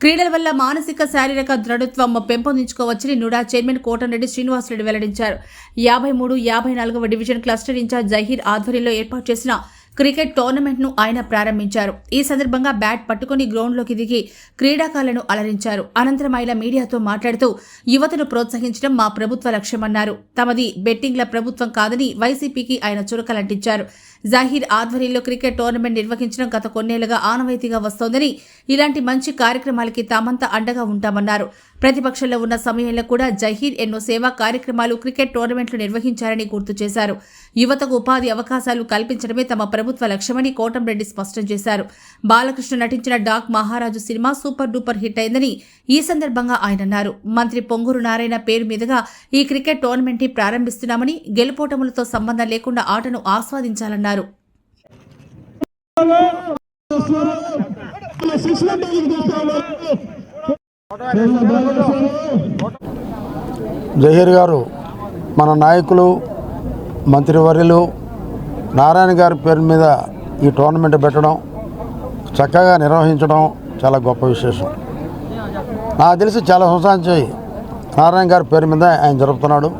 క్రీడల వల్ల మానసిక శారీరక దృఢత్వం పెంపొందించుకోవచ్చని నుడా చైర్మన్ కోటంరెడ్డి శ్రీనివాసరెడ్డి వెల్లడించారు. యాభై మూడు యాభై నాలుగవ డివిజన్ క్లస్టర్ ఇన్ఛార్జ్ జహీర్ ఆధ్వర్యంలో ఏర్పాటు చేసిన క్రికెట్ టోర్నమెంట్ను ఆయన ప్రారంభించారు. ఈ సందర్భంగా బ్యాట్ పట్టుకుని గ్రౌండ్లోకి దిగి క్రీడాకారులను అలరించారు. అనంతరం ఆయన మీడియాతో మాట్లాడుతూ యువతను ప్రోత్సహించడం మా ప్రభుత్వ లక్ష్యమన్నారు. తమది బెట్టింగ్ల ప్రభుత్వం కాదని వైసీపీకి ఆయన చురకలంటించారు. జాహీర్ ఆధ్వర్యంలో క్రికెట్ టోర్నమెంట్ నిర్వహించడం గత కొన్నేళ్ళుగా ఆనవాయితీగా వస్తోందని ఇలాంటి మంచి కార్యక్రమాలకి తామంతా అండగా ఉంటామన్నారు. ప్రతిపక్షంలో ఉన్న సమయంలో కూడా జహీర్ ఎన్నో సేవా కార్యక్రమాలు క్రికెట్ టోర్నమెంట్లు నిర్వహించారని గుర్తు చేశారు. యువతకు ఉపాధి అవకాశాలు కల్పించడమే తమ ప్రభుత్వ లక్ష్యమని కోటంరెడ్డి స్పష్టం చేశారు. బాలకృష్ణ నటించిన డాక్ మహారాజు సినిమా సూపర్ డూపర్ హిట్ అయిందని ఈ సందర్భంగా ఆయన అన్నారు. మంత్రి పొంగూరు నారాయణ పేరు మీదుగా ఈ క్రికెట్ టోర్నమెంట్ని ప్రారంభిస్తున్నామని గెలుపోటములతో సంబంధం లేకుండా ఆటను ఆస్వాదించాలన్నారు. జహీర్ గారు మన నాయకులు మంత్రివర్యులు నారాయణ గారి పేరు మీద ఈ టోర్నమెంట్ పెట్టడం చక్కగా నిర్వహించడం చాలా గొప్ప విశేషం. నాకు తెలిసి చాలా సంవత్సరాల నుంచి నారాయణ గారి పేరు మీద ఆయన జరుపుతున్నాడు.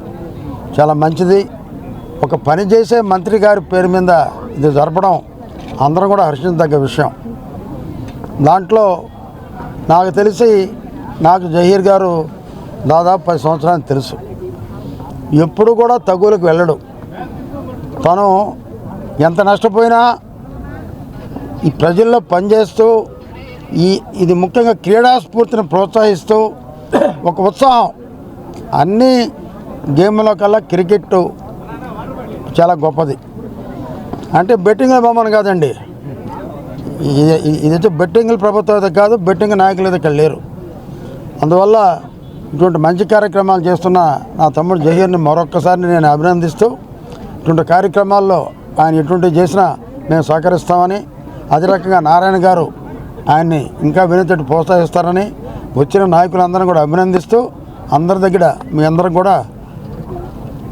చాలా మంచిది. ఒక పని చేసే మంత్రి గారి పేరు మీద ఇది జరపడం అందరం కూడా హర్షించదగ్గ విషయం. దాంట్లో నాకు తెలిసి నాకు జహీర్ గారు దాదాపు పది సంవత్సరాలు తెలుసు. ఎప్పుడు కూడా తగులకు వెళ్ళడు. తను ఎంత నష్టపోయినా ఈ ప్రజల్లో పనిచేస్తూ ఈ ఇది ముఖ్యంగా క్రీడా స్ఫూర్తిని ప్రోత్సహిస్తూ ఒక ఉత్సాహం. అన్ని గేమ్లో కల్లా క్రికెట్ చాలా గొప్పది. అంటే బెట్టింగ్ బొమ్మను కాదండి. ఇది ఇదైతే బెట్టింగ్ ప్రభుత్వం కాదు బెట్టింగ్ నాయకులు అయితే ఇక్కడ లేరు. అందువల్ల ఇటువంటి మంచి కార్యక్రమాలు చేస్తున్న నా తమ్ముడు జహీర్ని మరొక్కసారి నేను అభినందిస్తూ ఇటువంటి కార్యక్రమాల్లో ఆయన ఎటువంటివి చేసినా మేము సహకరిస్తామని అదే రకంగా నారాయణ గారు ఆయన్ని ఇంకా వినతటి ప్రోత్సహిస్తారని వచ్చిన నాయకులందరం కూడా అభినందిస్తూ అందరి దగ్గర మీ అందరం కూడా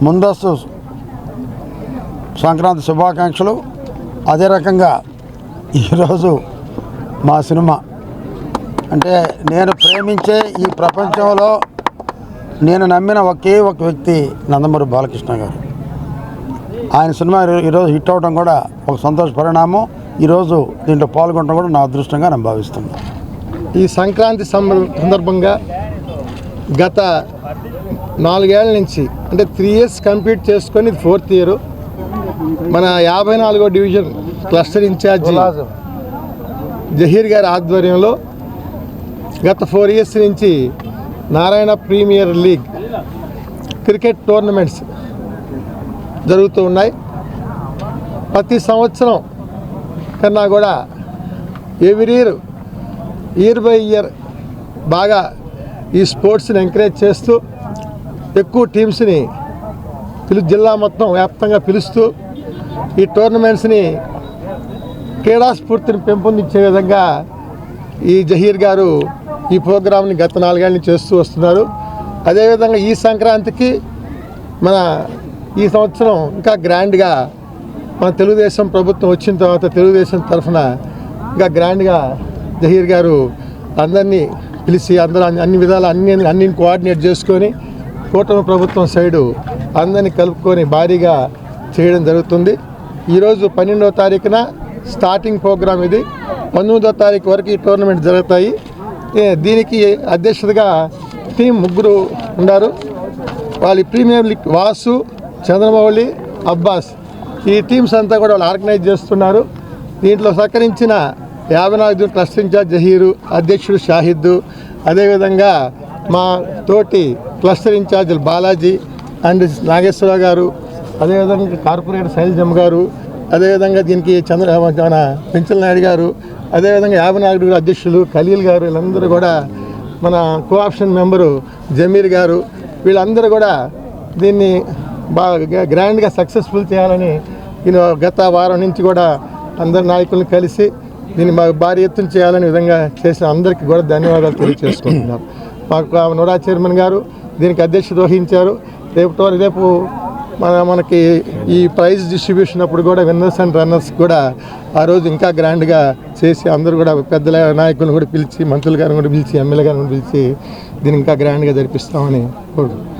ముందస్తు సంక్రాంతి శుభాకాంక్షలు. అదే రకంగా ఈరోజు మా సినిమా అంటే నేను ప్రేమించే ఈ ప్రపంచంలో నేను నమ్మిన ఒకే ఒక వ్యక్తి నందమూరి బాలకృష్ణ గారు. ఆయన సినిమా ఈరో- ఈరోజు హిట్ అవడం కూడా ఒక సంతోష పరిణామం. ఈరోజు దీంట్లో పాల్గొనడం కూడా నా అదృష్టంగా నేను భావిస్తున్నాను ఈ సంక్రాంతి సందర్భంగా గత నాలుగేళ్ళ నుంచి అంటే త్రీ ఇయర్స్ కంప్లీట్ చేసుకొని ఫోర్త్ ఇయర్ మన యాభై నాలుగో డివిజన్ క్లస్టర్ ఇన్ఛార్జి జహీర్ గారి ఆధ్వర్యంలో గత ఫోర్ ఇయర్స్ నుంచి Narayana premier league cricket tournaments జరుగుతూ ఉన్నాయి. ప్రతి సంవత్సరం కన్నా కూడా every year year by year బాగా ఈ స్పోర్ట్స్ని ఎంకరేజ్ చేస్తూ ఎక్కువ టీమ్స్ని పిలు జిల్లా మొత్తం వ్యాప్తంగా పిలుస్తూ ఈ టోర్నమెంట్స్ని క్రీడా స్ఫూర్తిని పెంపొందించే విధంగా ఈ జహీర్ గారు ఈ ప్రోగ్రామ్ని గత నాలుగేళ్ళని చేస్తూ వస్తున్నారు. అదేవిధంగా ఈ సంక్రాంతికి మన ఈ సంవత్సరం ఇంకా గ్రాండ్గా మన తెలుగుదేశం ప్రభుత్వం వచ్చిన తర్వాత తెలుగుదేశం తరఫున ఇంకా గ్రాండ్గా జహీర్ గారు అందరినీ పిలిచి అందరూ అన్ని- అన్ని విధాల అన్ని అన్ని కోఆర్డినేట్ చేసుకొని కూటమి ప్రభుత్వం సైడు అందరినీ కలుపుకొని భారీగా చేయడం జరుగుతుంది. ఈరోజు పన్నెండవ తారీఖున స్టార్టింగ్ ప్రోగ్రామ్ ఇది. పంతొమ్మిదో తారీఖు వరకు ఈ టోర్నమెంట్ జరుగుతాయి. దీనికి అధ్యక్షతగా టీం ముగ్గురు ఉన్నారు వాళ్ళ ప్రీమియర్ లీగ్ వాసు చంద్రమౌళి అబ్బాస్. ఈ టీమ్స్ అంతా కూడా వాళ్ళు ఆర్గనైజ్ చేస్తున్నారు. దీంట్లో సహకరించిన యాభై నాలుగు ట్రస్ట్ ఇన్ఛార్జ్ జహీరు అధ్యక్షుడు షాహిద్ అదేవిధంగా మా తోటి క్లస్టర్ ఇన్ఛార్జీలు బాలాజీ అండ్ నాగేశ్వరరావు గారు. అదేవిధంగా కార్పొరేటర్ శైలజమ్మ గారు. అదేవిధంగా దీనికి చంద్ర మన పెంచల నాయుడు గారు. అదేవిధంగా యాభై నాలుగు అధ్యక్షులు ఖలీల్ గారు వీళ్ళందరూ కూడా మన కోఆప్షన్ మెంబరు జమీర్ గారు వీళ్ళందరూ కూడా దీన్ని బాగా గ్రాండ్గా సక్సెస్ఫుల్ చేయాలని నేను గత వారం నుంచి కూడా అందరి నాయకులను కలిసి దీన్ని మాకు భారీ ఎత్తున చేయాలని విధంగా చేసిన అందరికీ కూడా ధన్యవాదాలు తెలియజేసుకుంటున్నాం. మాకు నోడా చైర్మన్ గారు దీనికి అధ్యక్షత వహించారు. రేపు రేపు మన మనకి ఈ ప్రైజ్ డిస్ట్రిబ్యూషన్ అప్పుడు కూడా విన్నర్స్ అండ్ రన్నర్స్ కూడా ఆ రోజు ఇంకా గ్రాండ్గా చేసి అందరూ కూడా పెద్దల నాయకులను కూడా పిలిచి మంత్రులు గారిని కూడా పిలిచి ఎమ్మెల్యే గారిని కూడా పిలిచి దీన్ని ఇంకా గ్రాండ్గా జరిపిస్తామని కోరుకుంటున్నాను